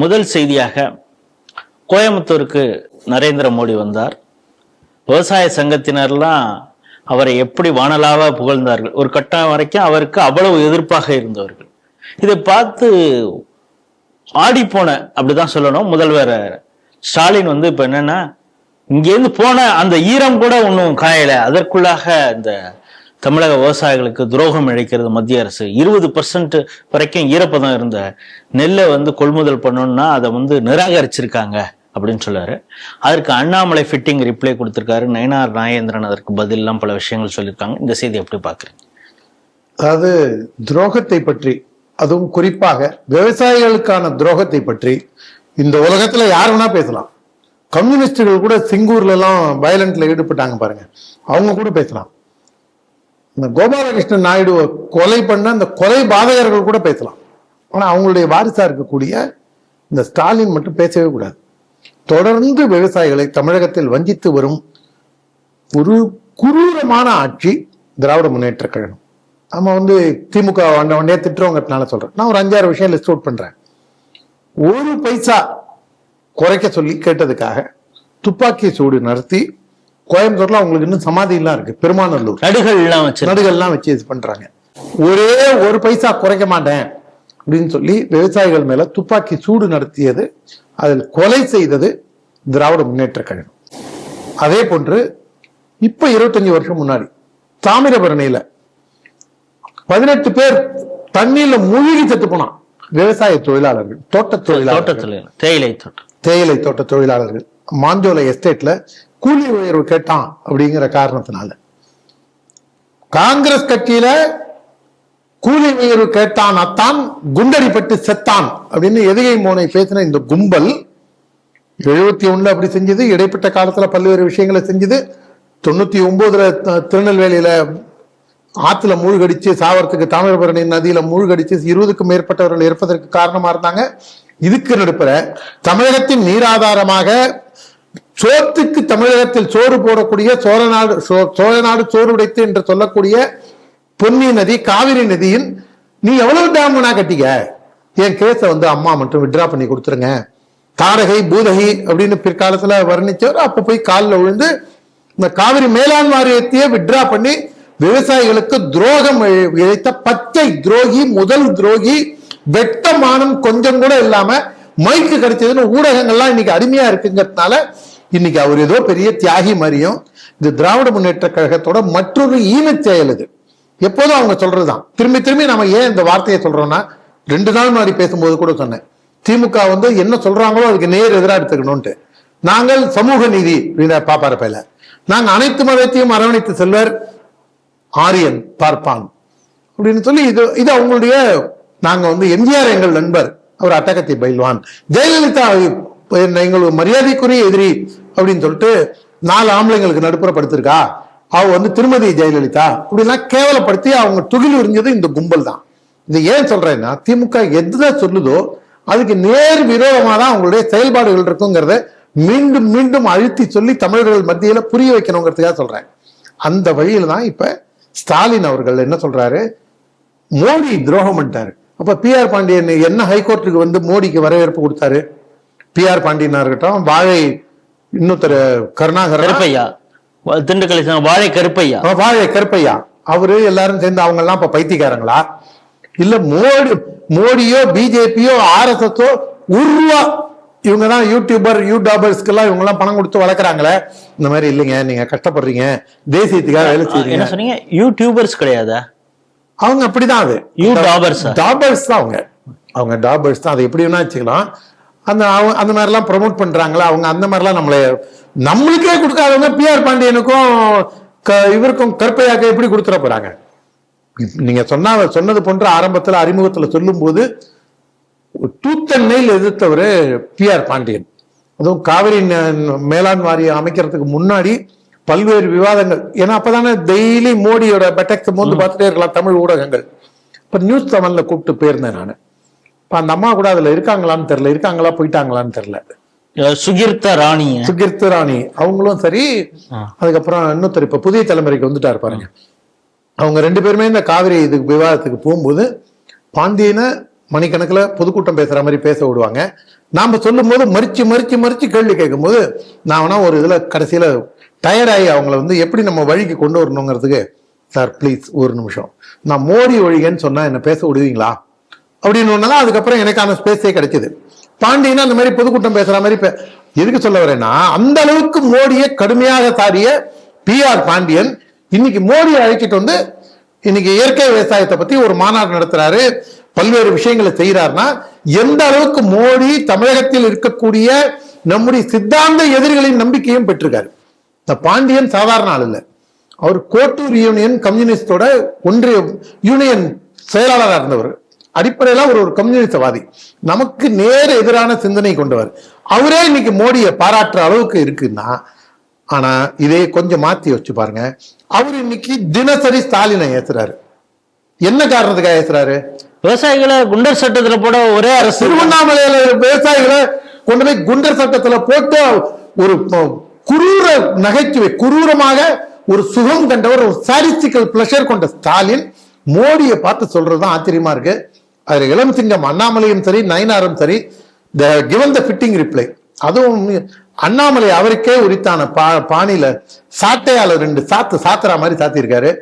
முதல் செய்தியாக கோயம்புத்தூருக்கு நரேந்திர மோடி வந்தார். விவசாய சங்கத்தினர்லாம் அவரை எப்படி வானலாக புகழ்ந்தார்கள். ஒரு கட்டம் வரைக்கும் அவருக்கு அவ்வளவு எதிர்ப்பாக இருந்தவர்கள். இதை பார்த்து ஆடிப்போன அப்படிதான் சொல்லணும். முதல்வர் ஸ்டாலின் வந்து இப்ப என்னன்னா இங்கேருந்து போன அந்த ஈரம் கூட ஒன்றும் காயலை. அதற்குள்ளாக இந்த தமிழக விவசாயிகளுக்கு துரோகம் இழைக்கிறது மத்திய அரசு. இருபது பர்சன்ட் வரைக்கும் ஈரப்பதம் இருந்த. நெல்லை வந்து கொள்முதல் பண்ணணும்னா அதை வந்து நிராகரிச்சிருக்காங்க அப்படின்னு சொல்லாரு. அதற்கு அண்ணாமலை ஃபிட்டிங் ரிப்ளை கொடுத்துருக்காரு. நயனார் நாகேந்திரன் அதற்கு பதிலெலாம் பல விஷயங்கள் சொல்லியிருக்காங்க இந்த செய்தி எப்படி பார்க்குறீங்க? அதாவது துரோகத்தை பற்றி அதுவும் குறிப்பாக விவசாயிகளுக்கான துரோகத்தை பற்றி இந்த உலகத்துல யார் வேணா பேசலாம். கம்யூனிஸ்டுகள் கூட சிங்கூர்ல எல்லாம் வயலண்ட்ல ஈடுபட்டாங்க பாருங்க. அவங்க கூட பேசலாம். இந்த கோபாலகிருஷ்ணன் நாயுடுவை கொலை பண்ண அந்த கொலை பாதகர்கள் கூட பேசலாம். ஆனால் அவங்களுடைய வாரிசாக இருக்கக்கூடிய இந்த ஸ்டாலின் மட்டும் பேசவே கூடாது. தொடர்ந்து விவசாயிகளை தமிழகத்தில் வஞ்சித்து வரும் ஒரு குரூரமான ஆட்சி திராவிட முன்னேற்ற கழகம். நம்ம வந்து திமுக வந்த உடனே திட்டுறவங்கனால சொல்கிறேன் நான் ஒரு அஞ்சாறு விஷயம் லிஸ்ட் அவுட் பண்ணுறேன் ஒரு பைசா குறைக்க சொல்லி கேட்டதுக்காக துப்பாக்கி சூடு நடத்தி கோயம்புத்தூர்ல அவங்களுக்கு இன்னும் சமாதி எல்லாம் இருக்கு. பெருமாநல்லூர். நடுகள் எல்லாம் வச்சு நடுகள்லாம் வச்சு இது பண்றாங்க. ஒரே ஒரு பைசா குறைக்க மாட்டேன் அப்படின்னு சொல்லி விவசாயிகள் மேல துப்பாக்கி சூடு நடத்தியது அதில் கொலை செய்தது திராவிட முன்னேற்ற கழகம். அதே போன்று இப்ப இருபத்தஞ்சு வருஷம் முன்னாடி தாமிரபரணியில பதினெட்டு பேர் தண்ணீர்ல மூழ்கி செத்து போனான். விவசாய தொழிலாளர்கள் தோட்ட தொழிலாளர்கள். தேயிலை தோட்டம். தேயிலை தோட்ட தொழிலாளர்கள். மாஞ்சோலை எஸ்டேட்ல கூலி உயர்வு கேட்டான் அப்படிங்கிற காரணத்தினால. காங்கிரஸ் கட்சியில கூலி உயர்வு கேட்டான் அத்தான் குண்டடிப்பட்டு செத்தான் அப்படின்னு எதிகை மோனை பேசின இந்த கும்பல் எழுபத்தி ஒண்ணுல அப்படி செஞ்சது இடைப்பட்ட காலத்துல பல்வேறு விஷயங்களை செஞ்சது. தொண்ணூத்தி ஒன்பதுல திருநெல்வேலியில ஆத்துல மூழ்கடிச்சு சாவறதுக்கு தாமிரபரணி நதியில மூழ்கடிச்சு இருபதுக்கும் மேற்பட்டவர்கள் இருப்பதற்கு காரணமா இருந்தாங்க. இதுக்கு நடுப்புற தமிழகத்தின் நீராதாரமாக சோத்துக்கு தமிழகத்தில் சோறு போடக்கூடிய சோழநாடு சோ- சோழநாடு சோறு உடைத்து என்று சொல்லக்கூடிய பொன்னி நதி காவிரி நதியின் நீ எவ்வளவு டேம் வேணா கட்டிக்க? என் கேஸை வந்து அம்மா மட்டும் விட்ரா பண்ணி கொடுத்துருங்க. தாரகை பூதகை அப்படின்னு பிற்காலத்துல வர்ணிச்சவர் அப்ப போய் காலில் விழுந்து இந்த காவிரி மேலாண் வாரியத்தையே விட்ரா பண்ணி விவசாயிகளுக்கு துரோகம் இழைத்த பச்சை துரோகி முதல் துரோகி வெட்டமானம் கொஞ்சம் கூட இல்லாம மைக்கு கிடைச்சதுன்னு ஊடகங்கள்லாம் இன்னைக்கு அடிமையா இருக்குங்கிறதுனால இன்னைக்கு அவர் ஏதோ பெரிய தியாகி மாதிரியும் இது திராவிட முன்னேற்ற கழகத்தோட மற்றொரு ஈனச் செயல் இது. எப்போதும் அவங்க சொல்றதுதான். திரும்பி திரும்பி நம்ம ஏன் இந்த வார்த்தையை சொல்றோம்னா ரெண்டு நாள் முன்னாடி பேசும்போது கூட சொன்னேன். திமுக வந்து என்ன சொல்றாங்களோ அதுக்கு நேர் எதிராக எடுத்துக்கணும்ட்டு நாங்கள் சமூக நீதி அப்படின்னு பாப்பார நாங்கள் அனைத்து மதத்தையும் அரவணைத்து செல்வர் ஆரியன் பார்ப்பான். அப்படின்னு சொல்லி இது இது அவங்களுடைய நாங்கள் வந்து எம்ஜிஆர் எங்கள் நண்பர். அவர் அட்டகத்தை பயில்வான். ஜெயலலிதா எங்களுக்கு மரியாதைக்குரிய எதிரி அப்படின்னு சொல்லிட்டு நாலு ஆம்பளைங்களுக்கு நடுப்புற படுத்திருக்கா அவ வந்து திருமதி ஜெயலலிதா. அப்படின்னா கேவலப்படுத்தி அவங்க துகில் உறிஞ்சது இந்த கும்பல் தான். இது ஏன் சொல்றேன்னா திமுக எதுதான் சொல்லுதோ அதுக்கு நேர் விரோதமாக தான் அவங்களுடைய செயல்பாடுகள் இருக்குங்கிறத மீண்டும் மீண்டும் அழுத்தி சொல்லி தமிழர்கள் மத்தியில் புரிய வைக்கணுங்கிறதுக்காக சொல்றேன். அந்த வழியில தான் இப்ப ஸ்டாலின் அவர்கள் என்ன சொல்றாரு? மோடி துரோகம் பண்ணிட்டாரு. அப்ப பிஆர் பாண்டியன் என்ன ஹைகோர்ட்டுக்கு வந்து மோடிக்கு வரவேற்பு கொடுத்தாரு? பிஆர் பாண்டியனா இருக்கட்டும் வாழை இன்னொருத்தர் கருணாகரன். கருப்பையா. திண்டுக்கல் வாழை கருப்பையா. வாழை கருப்பையா. அவரு எல்லாரும் சேர்ந்து அவங்க எல்லாம் இப்ப பைத்தியக்காரங்களா? இல்ல மோடி மோடியோ பிஜேபியோ ஆர்எஸ்எஸோ ரூபா இவங்க தான் யூடியூபர் யூடியூபர்ஸ்க்கு எல்லாம் இவங்க எல்லாம் பணம் கொடுத்து வளர்க்குறாங்களே. இந்த மாதிரி இல்லைங்க நீங்க கஷ்டப்படுறீங்க. தேசியத்துக்காக வேலை என்ன செய்றீங்க. சொன்னீங்க? யூடியூபர்ஸ் கிடையாதா? அவங்க அப்படிதான் அது. YouTubers ஆ? டாபர்ஸ் தான் அவங்க. அவங்க டாபர்ஸ் தான். அதை எப்படி வேணா வச்சுக்கலாம். அந்த அவங்க அந்த மாதிரிலாம் ப்ரொமோட் பண்றாங்களா? அவங்க அந்த மாதிரிலாம் நம்மளை நம்மளுக்கே கொடுக்காதவங்க பிஆர் பாண்டியனுக்கும் க- இவருக்கும் கருப்பையாக்க எப்படி கொடுத்துட போறாங்க? நீங்க சொன்னா சொன்னது போன்ற ஆரம்பத்துல அறிமுகத்துல சொல்லும்போது டூத்தன் நெயில் எதிர்த்தவர் பிஆர் பாண்டியன். அதுவும் காவிரி மேலாண் வாரியம் அமைக்கிறதுக்கு முன்னாடி பல்வேறு விவாதங்கள். ஏன்னா அப்பதானே டெய்லி மோடியோட பெட்டக்ஸ் மோந்து பார்த்துட்டே இருக்கலாம் தமிழ் ஊடகங்கள். இப்ப நியூஸ் செவன்ல கூப்பிட்டு போயிருந்தேன் நான். இப்ப அந்த அம்மா கூட அதுல இருக்காங்களான்னு தெரியல. இருக்காங்களா போயிட்டாங்களான்னு தெரியல. அஹ் சுகிர்தா ராணிய. சுகீர்த்து ராணி. அவங்களும் சரி அதுக்கப்புறம் இன்னொருத்தர் இப்ப புதிய தலைமுறைக்கு வந்துட்டாரு பாருங்க. அவங்க ரெண்டு பேருமே இந்த காவிரி இதுக்கு விவாதத்துக்கு போகும்போது பாண்டியனை மணிக்கணக்கில் பொதுக்கூட்டம் பேசுற மாதிரி பேச விடுவாங்க. நாம சொல்லும்போது மறிச்சு மறிச்சு மறிச்சு கேள்வி கேட்கும்போது நான் வேணா ஒரு இதுல கடைசியில டயர்டாகி அவங்கள வந்து எப்படி நம்ம வழிக்கு கொண்டு வரணுங்கிறதுக்கு சார் ப்ளீஸ் ஒரு நிமிஷம். நான் மோடி ஒழிகன்னு சொன்னா என்ன பேச விடுவீங்களா? அப்படின்னு ஒன்னா அதுக்கப்புறம் எனக்கான ஸ்பேஸே கிடைச்சது. பாண்டியனா அந்த மாதிரி பொதுக்கூட்டம் பேசுற மாதிரி பே- எதுக்கு சொல்ல வரேன்னா அந்த அளவுக்கு மோடியை கடுமையாக சாடிய பி ஆர் பாண்டியன் இன்னைக்கு மோடியை அழைச்சிட்டு வந்து இன்னைக்கு இயற்கை விவசாயத்தை பத்தி ஒரு மாநாடு நடத்துறாரு பல்வேறு விஷயங்களை செய்யறாருன்னா எந்த அளவுக்கு மோடி தமிழகத்தில் இருக்கக்கூடிய நம்முடைய சித்தாந்த எதிரிகளின் நம்பிக்கையும் பெற்றிருக்காரு. இந்த பாண்டியன் சாதாரண ஆள் இல்லை. அவர் கோட்டூர் யூனியன் கம்யூனிஸ்டோட ஒன்றிய யூனியன் செயலாளராக இருந்தவர். அடிப்படையில அவர் ஒரு கம்யூனிஸ்டவாதி நமக்கு நேர் எதிரான சிந்தனை கொண்டவர். அவரே இன்னைக்கு மோடியை பாராட்டுற அளவுக்கு இருக்குன்னா ஆனா இதே கொஞ்சம் மாத்தி வச்சு பாருங்க. அவர் இன்னைக்கு தினசரி ஸ்டாலினை ஏசுறாரு என்ன காரணத்துக்காக ஏசுறாரு விவசாயிகளை குண்டர் சட்டத்துல போட ஒரே அரசு. திருவண்ணாமலையில விவசாயிகளை கொண்டு போய் குண்டர் சட்டத்துல போட்டு ஒரு குரூர நகைச்சுவை குரூரமாக ஒரு சுகம் கண்டவர் ஒரு சாரிஸ்டிக்கல் பிளஷர் கொண்ட ஸ்டாலின் மோடியை பார்த்து சொல்றதுதான் ஆச்சரியமா இருக்கு. அதுல இளம்சிங்கம் அண்ணாமலையும் சரி நயனாரும் சரி the given the fitting reply அதுவும் அண்ணாமலை அவருக்கே உரித்தான பா பாணியில சாட்டையால ரெண்டு சாத்து சாத்துற மாதிரி சாத்திருக்காரு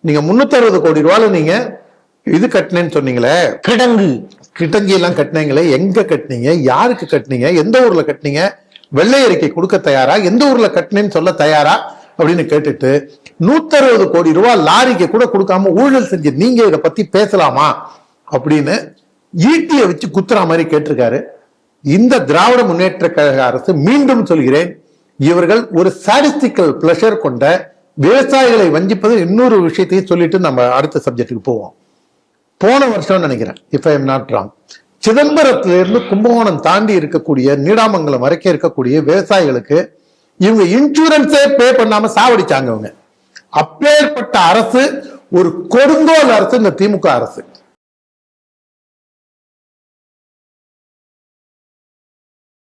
நீங்க முன்னூத்தி கோடி ரூபாயில நீங்க இது கட்டினேன்னு சொன்னீங்களே. கிடங்கு. கிட்டங்கி எல்லாம் கட்டினீங்களே. எங்க கட்டினீங்க? யாருக்கு கட்டினீங்க? எந்த ஊர்ல கட்டினீங்க? வெள்ளை அறிக்கை கொடுக்க தயாரா? எந்த ஊர்ல கட்டினேன்னு சொல்ல தயாரா? அப்படின்னு கேட்டுட்டு நூத்தறுபது கோடி ரூபாய் லாரிக்கு கூட கொடுக்காம ஊழல் செஞ்சு நீங்க இதை பத்தி பேசலாமா? அப்படின்னு ஈட்டியை வச்சு குத்துற மாதிரி கேட்டிருக்காரு. இந்த திராவிட முன்னேற்ற கழக அரசு மீண்டும் சொல்கிறேன் இவர்கள் ஒரு சாடிஸ்டிக்கல் பிளஷர் கொண்ட விவசாயிகளை வஞ்சிப்பது இன்னொரு விஷயத்தையும் சொல்லிட்டு நம்ம அடுத்த சப்ஜெக்டுக்கு போவோம். போன வருஷம் நினைக்கிறேன் if I am not wrong சிதம்பரத்திலிருந்து Kumbakonam தாண்டி இருக்கக்கூடிய நீடாமங்கலம் வரைக்கும் இருக்கக்கூடிய விவசாயிகளுக்கு இவங்க இன்சூரன்ஸே பே பண்ணாம சாவடிச்சாங்க அவங்க அப்பேற்பட்ட அரசு ஒரு கொடுங்கோல் அரசு இந்த திமுக அரசு.